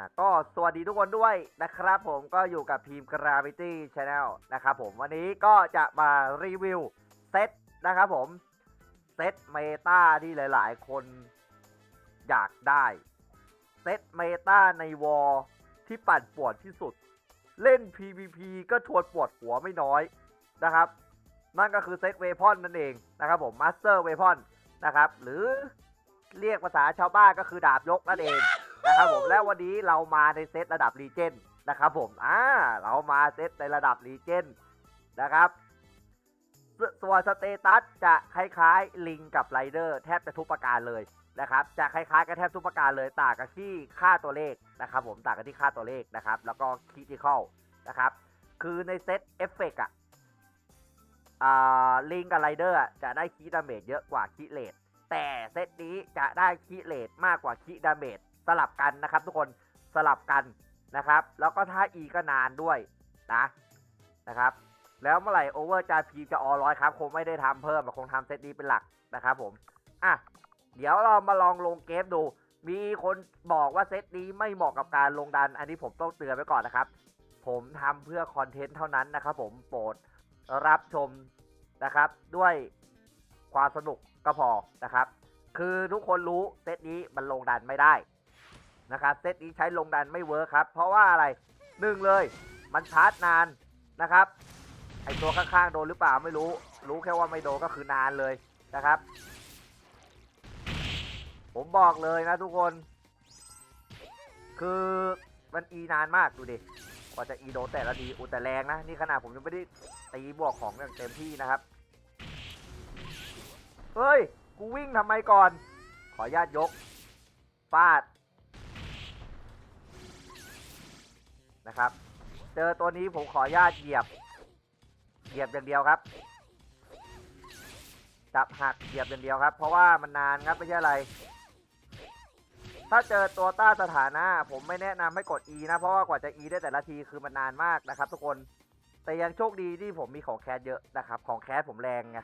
อะก็สวัสดีทุกคนด้วยนะครับผมก็อยู่กับทีม Gravity Channel นะครับผมวันนี้ก็จะมารีวิวเซตนะครับผม เซตเมตาที่หลาย ๆ คนอยากได้ เซตเมตาในวอลที่ปั่นปวดที่สุด เล่น PVP ก็ชวนปวดหัวไม่น้อยนะครับ นั่นก็คือเซตเวพอนนั่นเองนะครับผมมาสเตอร์เวพอนนะครับ หรือเรียกภาษาชาวบ้านก็คือดาบยกนั่นเอง นะครับผมและวันนี้เรามาในเซตระดับรีเจนนะครับผมอ่าเรามาเซตในระดับรีเจนนะครับส่วนสเตตัสจะคล้ายๆลิงกับไรเดอร์แทบจะทุกประการเลยนะครับจะคล้ายๆกันแทบทุกประการเลยต่างกันที่ค่าตัวเลขนะครับผมต่างกันที่ค่าตัวเลขนะครับ แล้วก็คิติคอลนะครับคือในเซตเอฟเฟกต์อะลิงกับไรเดอร์จะได้คีดาเมจเยอะกว่าคีเลตแต่เซตนี้จะได้คีเลตมากกว่าคีดาเมจ สลับกันนะครับ ทุกคนสลับกันนะครับ แล้วก็ถ้า E ก็นานด้วยนะนะครับ แล้วเมื่อไหร่โอเวอร์จาพีจะออร้อยครับคงไม่ได้ทำเพิ่มคงทำเซตนี้เป็นหลักนะครับผมอะเดี๋ยวเรามาลองลงเกมดู มีคนบอกว่าเซตนี้ไม่เหมาะกับการลงดัน อันนี้ผมต้องเตือนไว้ก่อนนะครับ ผมทำเพื่อคอนเทนต์เท่านั้นนะครับ ผมโปรดรับชมนะครับ ด้วยความสนุกก็พอนะครับ คือทุกคนรู้เซตนี้มันลงดันไม่ได้ นะครับเซตนี้ใช้ลงดันไม่เวิร์คครับ เพราะว่าอะไรหนึ่งเลย มันชาร์จนานนะครับไอตัวข้างๆโดนหรือเปล่าไม่รู้ รู้แค่ว่าไม่โดนก็คือนานเลยนะครับ ผมบอกเลยนะทุกคน คือมันอีนานมากดูดิกว่าจะอีโดนแต่ละทีอุแต่แรงนะ นี่ขนาดผมยังไม่ได้ตีบวกของอย่างเต็มที่นะครับเฮ้ย กูวิ่งทำไมก่อน ขออนุญาตยกฟาด นะครับ เจอตัวนี้ผมขออนุญาตเหยียบ เหยียบอย่างเดียวครับ จับหักเหยียบอย่างเดียวครับ เพราะว่ามันนานครับไม่ใช่อะไร ถ้าเจอตัวต้าสถานะผมไม่แนะนำให้กด E นะ เพราะว่ากว่าจะ E ได้แต่ละทีคือมันนานมากนะครับ ทุกคน แต่ยังโชคดีที่ผมมีของแคสเยอะนะครับ ของแคสผมแรงไง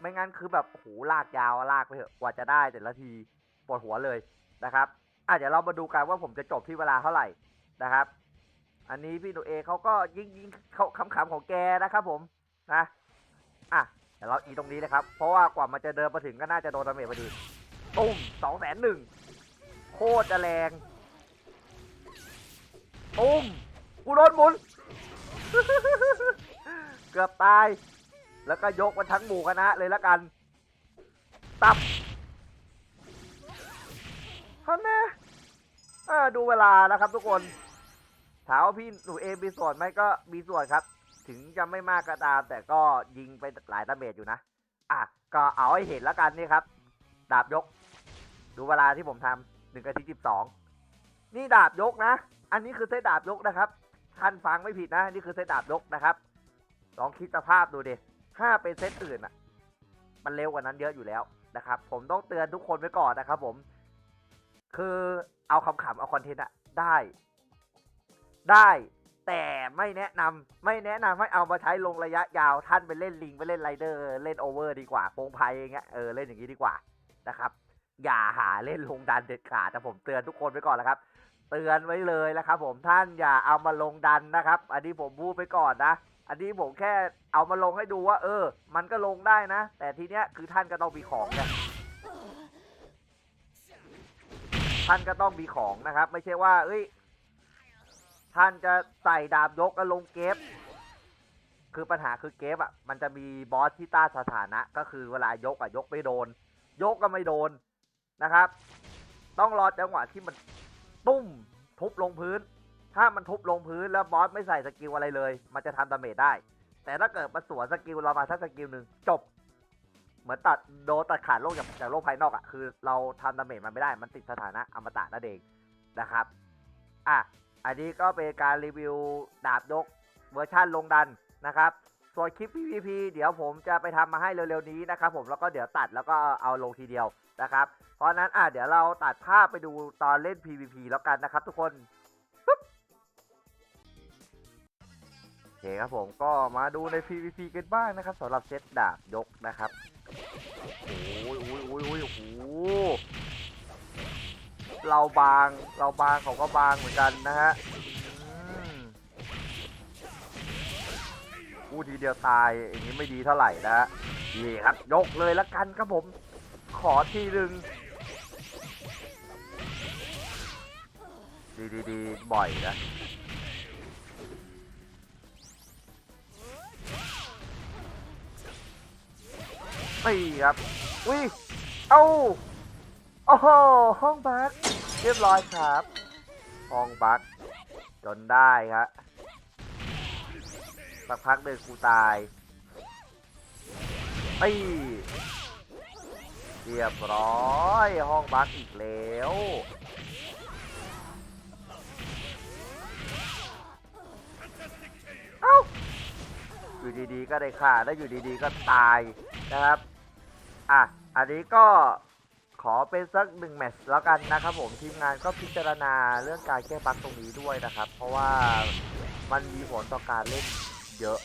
ไม่งั้นคือแบบโอ้โหลากยาวลากไปเถอะกว่าจะได้แต่ละทีปวดหัวเลยนะครับอะเดี๋ยวเรามาดูกันว่าผมจะจบที่เวลาเท่าไหร่นะครับ อันนี้พี่หนูเอเขาก็ยิงยิงเขาคำขำๆของแกนะครับผมนะอะเดี๋ยวเราอีตรงนี้นะครับ เพราะว่ากว่ามันจะเดินมาถึงก็น่าจะโดนดาเมจพอดีตุ้มสองแสนหนึ่งโคตรจะแรงตุ้มกูโดนหมุน เกือบตาย แล้วก็ยกมันทั้งหมู่คณะเลยละกัน ตับท่านนะดูเวลานะครับทุกคน ถามว่าพี่หนูเองมีส่วนไหมก็มีส่วนครับ ถึงจะไม่มากก็ตาม แต่ก็ยิงไปหลายดาเมจอยู่นะ อะ ก็เอาให้เห็นแล้วกันนี่ครับ ดาบยก ดูเวลาที่ผมทำหนึ่งนาทีสิบสองนี่ดาบยกนะ อันนี้คือเซตดาบยกนะครับท่านฟังไม่ผิดนะ นี่คือเซตดาบยกนะครับ ลองคิดสภาพดูดิถ้าเป็นเซตอื่นอะ มันเร็วกว่านั้นเยอะอยู่แล้วนะครับ ผมต้องเตือนทุกคนไว้ก่อนนะครับผม คือเอาคำขำเอาคอนเทนต์อะได้ ได้ แต่ไม่แนะนำไม่แนะนำให้เอามาใช้ลงระยะยาวท่านไปเล่นลิงไปเล่นไรเดอร์เล่นโอเวอร์ดีกว่าโปงไพอย่างเงี้ยเออเล่นอย่างนี้ดีกว่านะครับ อย่าหาเล่นลงดันเด็ดขาดแต่ผมเตือนทุกคนไว้ก่อนแล้วครับ เตือนไว้เลยนะครับผมท่านอย่าเอามาลงดันนะครับ อันนี้ผมพูดไปก่อนนะอันนี้ผมแค่เอามาลงให้ดูว่า เออ มันก็ลงได้นะ แต่ทีเนี้ยคือท่านก็ต้องมีของเนี่ยท่านก็ต้องมีของนะครับ ไม่ใช่ว่า เอ้ย ท่านจะใส่ดาบยกแล้วลงเกฟคือปัญหาคือเกฟอะมันจะมีบอสที่ต้านสถานะ ก็คือเวลายกอะยกไม่โดน ยกก็ไม่โดนนะครับ ต้องรอจังหวะที่มันตุ้มทุบลงพื้น ถ้ามันทุบลงพื้นแล้วบอสไม่ใส่สกิลอะไรเลย มันจะทำดาเมจได้ แต่ถ้าเกิดมาสวนสกิลเรามาสักสกิลหนึ่งจบ เหมือนตัดโดนตัดขาดโลกจากจากโลกภายนอกอะคือ เราทำดาเมจมันไม่ได้มันติดสถานะอมตะนั่นเองนะครับ อะ อันนี้ก็เป็นการรีวิวดาบยกเวอร์ชั่นลงดันนะครับ ส่วนคลิป PVP เดี๋ยวผมจะไปทำมาให้เร็วๆนี้นะครับ ผมแล้วก็เดี๋ยวตัดแล้วก็เอาลงทีเดียวนะครับ เพราะนั้นอะเดี๋ยวเราตัดภาพไปดูตอนเล่น PVP แล้วกันนะครับ ทุกคนโอเคครับผมก็มาดูใน PVP กันบ้างนะครับสำหรับเซตดาบยกนะครับโอ้ยโอ้ยโอ้ยโอ้ยโอ้ เราบางเราบางเขาก็บางเหมือนกันนะฮะผู้ทีเดียวตายอย่างนี้ไม่ดีเท่าไหร่นะฮะนี่ครับ ยกเลยละกันครับผม ขอทีหนึ่งดีดีดีบ่อยนะนี่ครับ อุ้ย เอ้าโอ้โหห้องบัก รียบร้อยครับห้องบักจนได้ครับสักพักเดินกูตายไอ้เรียบร้อยห้องบักอีกแล้วเอ้าอยู่ดีๆก็ได้ฆ่าแล้วอยู่ดีๆก็ตายนะครับ อะ อันนี้ก็ อเป็นสักหนึ่งแมตช์แล้วกันนะครับผมทีมงานก็พิจารณาเรื่องการแก้บั๊กตรงนี้ด้วยนะครับ เพราะว่ามันมีผลต่อการเล่นเยอะ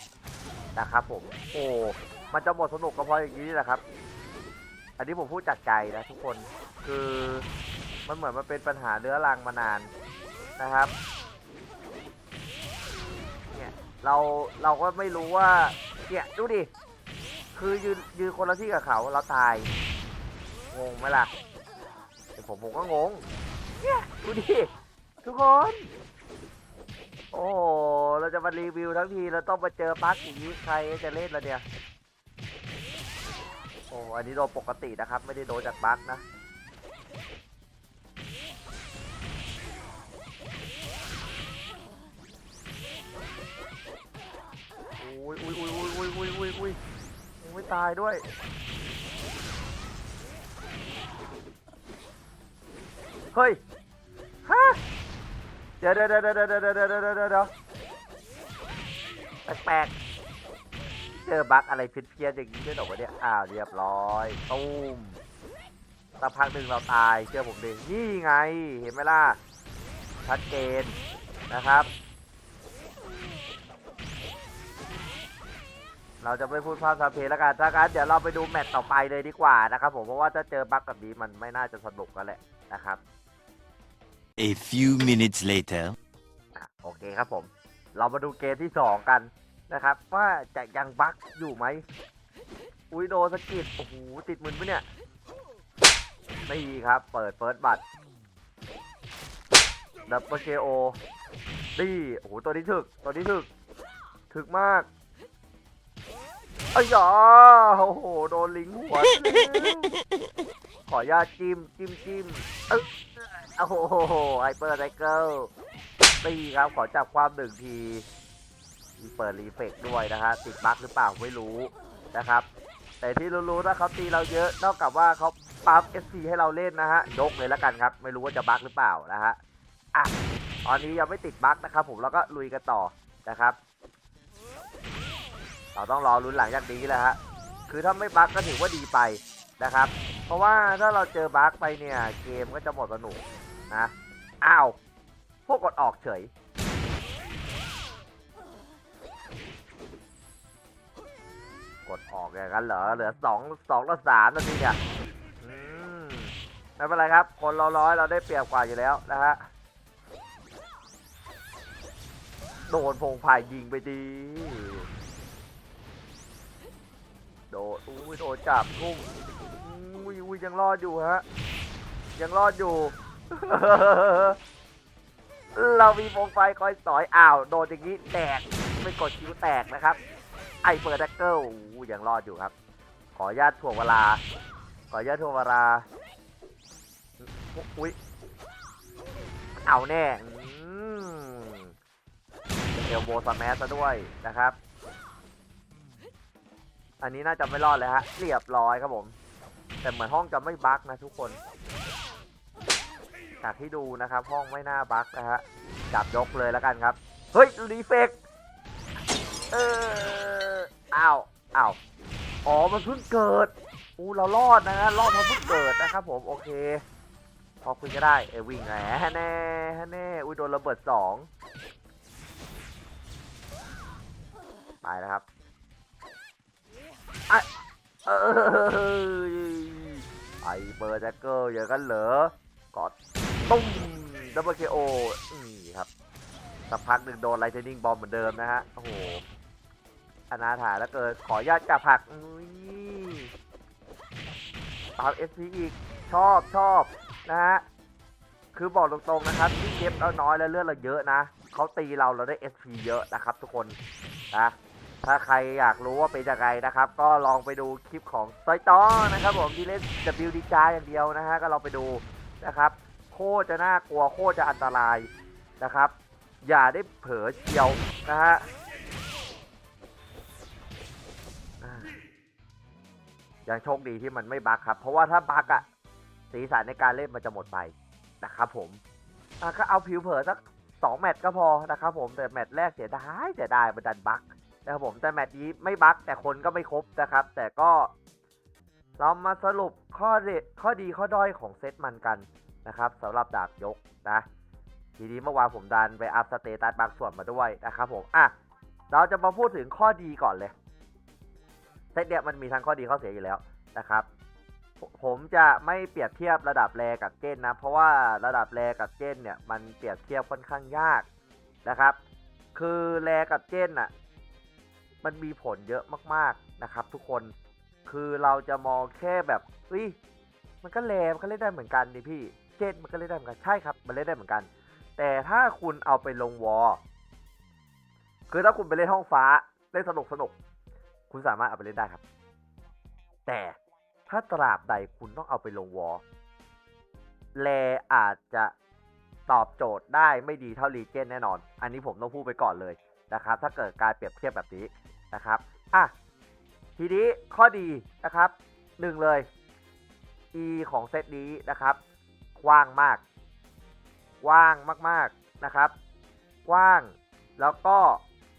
นะครับผมโอ้มันจะหมดสนุกก็เพราะอย่างนี้แหละครับ อันนี้ผมพูดจากใจนะทุกคนคือมันเหมือนมันเป็นปัญหาเรื้อรังมานานนะครับเนี่ยเราเราก็ไม่รู้ว่าเนี่ยดูดิคือยืนยืนคนละที่กับเขาเราตาย งงไหมล่ะผมผมก็งงเนี่ยดูดิทุกคน โอ้เราจะมารีวิวทั้งทีเราต้องมาเจอปักอย่างนี้ใครจะเล่นละเนี่ยโอ้อันนี้โดนปกตินะครับ ไม่ได้โดนจากบั๊กนะอุ้ยอุ้ยอุ้ยอุ้ยอุ้ยอุ้ยอุ้ยยังไม่ตายด้วย เฮ้ยฮะเดี๋ยวเดี๋ยวเดี๋ยวเดี๋ยวเดี๋ยวเดี๋ยวเดี๋แปลกๆเจอบั๊กอะไรเพี้ยนๆอย่างนี้ด้วยหรกวะเนี่ยอ้าวเรียบร้อยตุ้มสักพักหนึ่งเราตายเชื่อผมดินี่ไงเห็นไหมล่ะชัดเจนนะครับ เราจะไม่พูดภาพสาเพแล้วกันถ้างั้นเดี๋ยวเราไปดูแมตต์ต่อไปเลยดีกว่านะครับผมเพราะว่าถ้าเจอบั๊กแบบนี้มันไม่น่าจะสนุกกันแหละนะครับ A few minutes later. อ่โอเคครับผม เรามาดูเกมที่สองกันนะครับ ว่าจะยังบั๊กอยู่ไหม อุ้ยโดนสกิดโอ้โหติดมือปะเนี่ยนี่ครับ เปิดเฟิร์สบัตดับเบิลเคโอนี่โอ้โห ตัวนี้ถึก ตัวนี้ถึก ถึกมากอ้ยอโอ้โห โดนลิงหัว ขออนุญาตจิ้ม จิ้มจิ้มเอ้ย โอ้โหไอเปอร์ไซเคิลตีครับขอจับความหนึ่งทีมีเปิดรีเฟกด้วยนะฮะติดบั๊กหรือเปล่าไม่รู้นะครับ แต่ที่รู้ๆถ้าเขาตีเราเยอะนอกจากว่าเขาปั๊ม SP ให้เราเล่นนะฮะยกเลยแล้วกันครับ ไม่รู้ว่าจะบั๊กหรือเปล่านะฮะอะตอนนี้ยังไม่ติดบั๊กนะครับ ผมแล้วก็ลุยกันต่อนะครับ เราต้องรอลุ้นหลังจากนี้แหละฮะคือถ้าไม่บั๊กก็ถือว่าดีไปนะครับ เพราะว่าถ้าเราเจอบั๊กไปเนี่ยเกมก็จะหมดสนุก นะอ้าวพวกกดออกเฉย กดออกอย่างนั้นเหรอเหลือสองสองต่อสามนาทีเนี่ยไม่เป็นไรครับ คนเราร้อยเราได้เปรียบกว่าอยู่แล้วนะฮะโดนพงพายยิงไปดีโดนอุ้ยโดนจับทุ่มอุ้ยอุ้ยยังรอดอยู่ฮะ ยังรอดอยู่ เรามีวงไฟคอยสอยอ้าวโดนอย่างนี้แตกไม่กดคิ้วแตกนะครับ ไอเปิดดักเกิลอู้ยังรอดอยู่ครับ ขอญาตถ่วงเวลา ขอญาตถ่วงเวลาอุ้ยเอาแน่เอลโบสแมสซะด้วยนะครับ อันนี้น่าจะไม่รอดเลยฮะเรียบร้อยครับผม แต่เหมือนห้องจะไม่บั๊กนะทุกคน จากที่ดูนะครับห้องไม่น่าบั๊กนะฮะจับยกเลยแล้วกันครับ เฮ้ยรีเฟกเอออ้าวอ้าวอ๋อมันเพิ่งเกิดอู้เรารอดนะฮะรอดเพราะเพิ่งเกิดนะครับผมโอเค พอคุยก็ได้เอวิ่งแหมแน่แน่อุ้ยโดนระเบิดสองไปแล้วครับไอเออไอเบอร์แจ็คเกอร์อย่างกันเหรอกอด ตุ้มดับเบิลเคโอนี่ครับสักพักหนึ่งโดนไลท์เทนนิ่งบอมเหมือนเดิมนะฮะ โอ้โหอนาถาแล้วเกินขออนุญาตจับผักอุ้ยตามเอสพีอีก ชอบชอบนะฮะ คือบอกตรงๆนะครับที่เก็บเราน้อยแล้วเลือดเราเยอะนะเขาตีเราเราได้ SP เยอะนะครับทุกคนนะถ้าใครอยากรู้ว่าเป็นยังไงนะครับ ก็ลองไปดูคลิปของซอยต้อนะครับผมที่เล่น WD จาอย่างเดียวนะฮะ ก็ลองไปดูนะครับ โคตรจะน่ากลัวโคตรจะอันตรายนะครับ อย่าได้เผลอเชียวนะฮะอ่ายังโชคดีที่มันไม่บั๊กครับ เพราะว่าถ้าบั๊กอะสีสันในการเล่นมันจะหมดไปนะครับผมก็เอาผิวเผลอสักสองแมตช์ก็พอนะครับผมแต่แมตช์แรกเสียดายเสียดายมันดันบั๊กนะครับผมแต่แมตช์นี้ไม่บั๊กแต่คนก็ไม่ครบนะครับ แต่ก็เรามาสรุปข้อเดข้อดีข้อด้อยของเซตมันกัน นะครับสำหรับดาบยกนะทีนี้เมื่อวานผมดันไปอัพสเตตัสบางส่วนมาด้วยนะครับผมอะเราจะมาพูดถึงข้อดีก่อนเลยเซตเนี่ยมันมีทั้งข้อดีข้อเสียอยู่แล้วนะครับผมจะไม่เปรียบเทียบระดับแรกับเจนนะ เพราะว่าระดับแรกับเจนเนี่ยมันเปรียบเทียบค่อนข้างยากนะครับ คือแรกับเจนอะมันมีผลเยอะมากๆนะครับ ทุกคนคือเราจะมองแค่แบบเฮ้ยมันก็แรมันก็เล่นได้เหมือนกันดิพี่ เจนมันก็เล่นได้เหมือนกัน ใช่ครับ มันเล่นได้เหมือนกัน แต่ถ้าคุณเอาไปลงวอลคือถ้าคุณไปเล่นห้องฟ้าเล่นสนุกสนุก คุณสามารถเอาไปเล่นได้ครับ แต่ถ้าตราบใดคุณต้องเอาไปลงวอลแลอาจจะตอบโจทย์ได้ไม่ดีเท่ารีเจนแน่นอน อันนี้ผมต้องพูดไปก่อนเลยนะครับ ถ้าเกิดการเปรียบเทียบแบบนี้นะครับ อะ ทีนี้ข้อดีนะครับหนึ่งเลย E ของเซตนี้นะครับ กว้างมาก กว้างมากๆนะครับ กว้างแล้วก็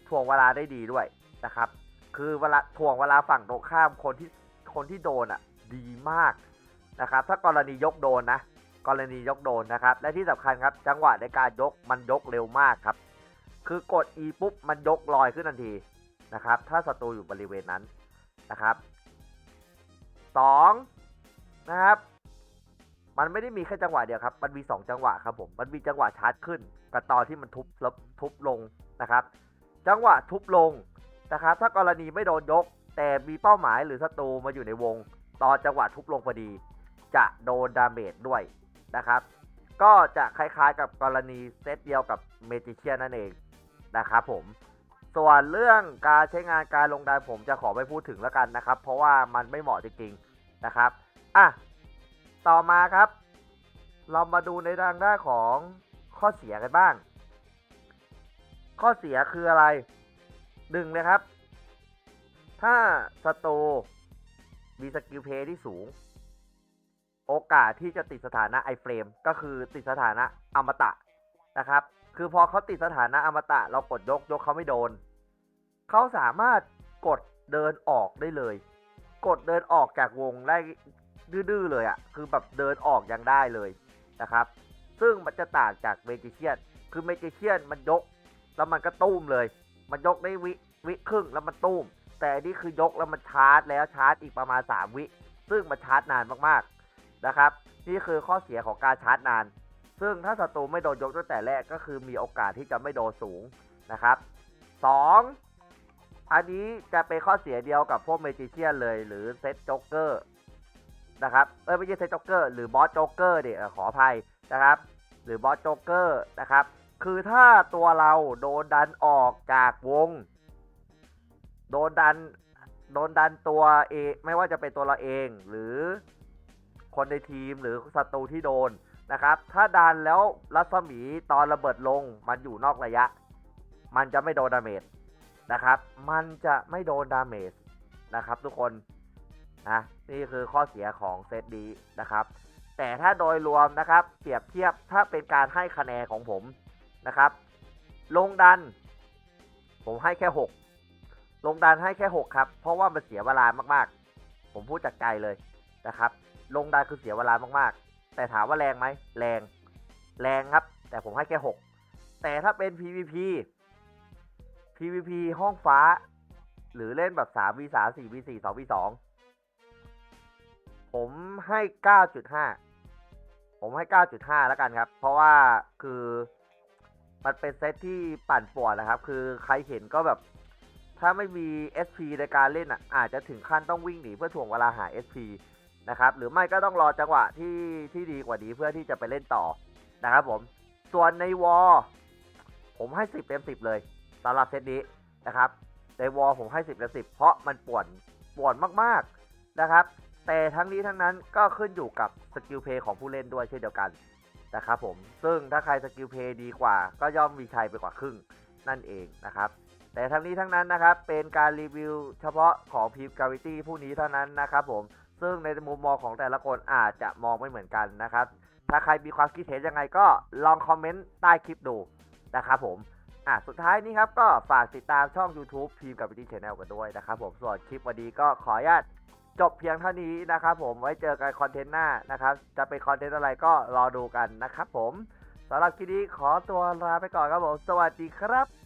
ถ่วงเวลาได้ดีด้วยนะครับ คือเวลาถ่วงเวลาฝั่งตรงข้ามคนที่คนที่โดนอะดีมากนะครับ ถ้ากรณียกโดนนะกรณียกโดนนะครับ และที่สำคัญครับจังหวะในการยกมันยกเร็วมากครับ คือกด E ปุ๊บมันยกลอยขึ้นทันทีนะครับ ถ้าศัตรูอยู่บริเวณนั้นนะครับสองนะครับ มันไม่ได้มีแค่จังหวะเดียวครับ มันมี 2 จังหวะครับผม มันมีจังหวะชาร์จขึ้น กับตอนที่มันทุบแล้วทุบลงนะครับ จังหวะทุบลงนะครับ ถ้ากรณีไม่โดนยก แต่มีเป้าหมายหรือศัตรูมาอยู่ในวง ตอนจังหวะทุบลงพอดี จะโดนดาเมจด้วยนะครับ ก็จะคล้ายๆกับกรณีเซตเดียวกับเมจิเชียนนั่นเองนะครับผม ส่วนเรื่องการใช้งานการลงดันผมจะขอไม่พูดถึงแล้วกันนะครับ เพราะว่ามันไม่เหมาะจริงๆนะครับ อะ ต่อมาครับ เรามาดูในทางด้านของข้อเสียกันบ้าง ข้อเสียคืออะไรหนึ่งเลยครับ ถ้าศัตรูมีสกิลเพย์ที่สูง โอกาสที่จะติดสถานะไอเฟรมก็คือติดสถานะอมตะนะครับ คือพอเขาติดสถานะอมตะ เรากดยกยกเขาไม่โดน เขาสามารถกดเดินออกได้เลย กดเดินออกจากวงได้ ดื้อๆเลยอะ่ะ คือแบบเดินออกยังได้เลยนะครับ ซึ่งมันจะต่างจากเมจิเชียน คือเมจิเชียนมันยก แล้วมันก็ตุ้มเลย มันยกได้วิวิครึ่งแล้วมันตุ้ม แต่อันนี่คือยกแล้วมันชาร์จแล้วชาร์จอีกประมาณ 3 วิ ซึ่งมันชาร์จนานมากๆนะครับ นี่คือข้อเสียของการชาร์จนาน ซึ่งถ้าศัตรูไม่โดนยกตั้งแต่แรกก็คือมีโอกาสที่จะไม่โดนสูงนะครับ 2อันนี้จะเป็นข้อเสียเดียวกับพวกเมจิเชียนเลยหรือเซตจ็อกเกอร์ นะครับเออไม่ใช่เซตจ็อกเกอร์หรือบอสจ็อกเกอร์เดี๋ยขออภัยนะครับ หรือบอสจ็อกเกอร์นะครับ คือถ้าตัวเราโดนดันออกจากวง โดนดันโดนดันตัวเองไม่ว่าจะเป็นตัวเราเอง หรือคนในทีมหรือศัตรูที่โดนนะครับ ถ้าดันแล้วรัศมีตอนระเบิดลงมันอยู่นอกระยะ มันจะไม่โดนดาเมจนะครับ มันจะไม่โดนดาเมจนะครับทุกคน นะนี่คือข้อเสียของเซตนี้นะครับ แต่ถ้าโดยรวมนะครับเปรียบเทียบถ้าเป็นการให้คะแนนของผมนะครับ ลงดัน ผมให้แค่ 6 ลงดันให้แค่ 6 ครับ เพราะว่ามันเสียเวลามากๆ ผมพูดจากใจเลยนะครับ ลงดันคือเสียเวลามากๆ แต่ถามว่าแรงไหมแรง แรงครับ แต่ผมให้แค่ 6 แต่ถ้าเป็น PVP PVP ห้องฟ้า หรือเล่นแบบ 3v3 4v4 2v2 ผมให้ 9.5 ผมให้ 9.5 แล้วกันครับ เพราะว่าคือ มันเป็นเซตที่ปั่นป่วนนะครับ คือใครเห็นก็แบบ ถ้าไม่มี SP ในการเล่นอะ อาจจะถึงขั้นต้องวิ่งหนีเพื่อถ่วงเวลาหา SP นะครับ หรือไม่ก็ต้องรอจังหวะที่ที่ดีกว่านี้เพื่อที่จะไปเล่นต่อนะครับผม ส่วนในวอลผมให้ 10 เต็ม 10 เลยสำหรับเซตนี้นะครับ ในวอลผมให้ 10เต็ม 10 เพราะมันป่วนป่วนมากๆนะครับ แต่ทั้งนี้ทั้งนั้นก็ขึ้นอยู่กับสกิลเพย์ของผู้เล่นด้วยเช่นเดียวกันนะครับผม ซึ่งถ้าใครสกิลเพย์ดีกว่า ก็ย่อมมีชัยไปกว่าครึ่งนั่นเองนะครับ แต่ทั้งนี้ทั้งนั้นนะครับเป็นการรีวิวเฉพาะของพี g ก a วิตี้ผู้นี้เท่านั้นนะครับผม ซึ่งในมุมมองของแต่ละคนอาจจะมองไม่เหมือนกันนะครับ ถ้าใครมีความคิดเห็นยังไงก็ลองคอมเมนต์ใต้คลิปดูนะครับผมอะสุดท้ายนี้ครับก็ฝากติดตามช่อง YouTube พีมกับวิตี้ชแนลกันด้วยนะครับผมส่วนคลิปวันนี้ก็ขออนุญาต จบเพียงเท่านี้นะครับผมไว้เจอกันคอนเทนต์หน้านะครับ จะเป็นคอนเทนต์อะไรก็รอดูกันนะครับผมสำหรับคลิปนี้ขอตัวลาไปก่อนครับผม สวัสดีครับ